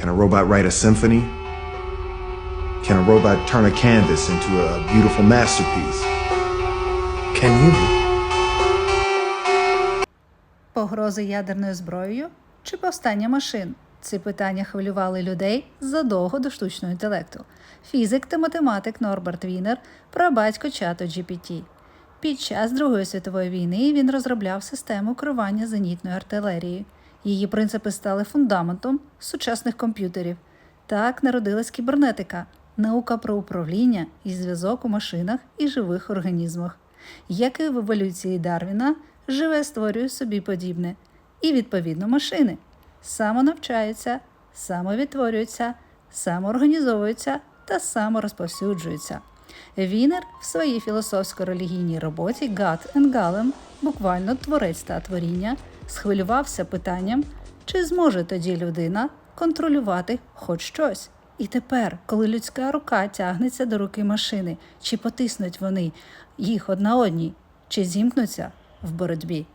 Can a robot write a symphony? Can a robot turn a canvas into a beautiful masterpiece? Can you? Погрози ядерною зброєю чи повстання машин? Ці питання хвилювали людей задовго до штучного інтелекту. Фізик та математик Норберт Вінер, прабатько чату GPT. Під час Другої світової війни він розробляв систему керування зенітною артилерією. Її принципи стали фундаментом сучасних комп'ютерів. Так народилась кібернетика, наука про управління і зв'язок у машинах і живих організмах. Як і в еволюції Дарвіна, живе створює собі подібне. І, відповідно, машини самонавчаються, самовідтворюються, самоорганізовуються та саморозповсюджуються. Вінер в своїй філософсько-релігійній роботі and Golem, буквально творець та творіння, схвилювався питанням, чи зможе тоді людина контролювати хоч щось. І тепер, коли людська рука тягнеться до руки машини, чи потиснуть вони їх одна одній, чи зімкнуться в боротьбі.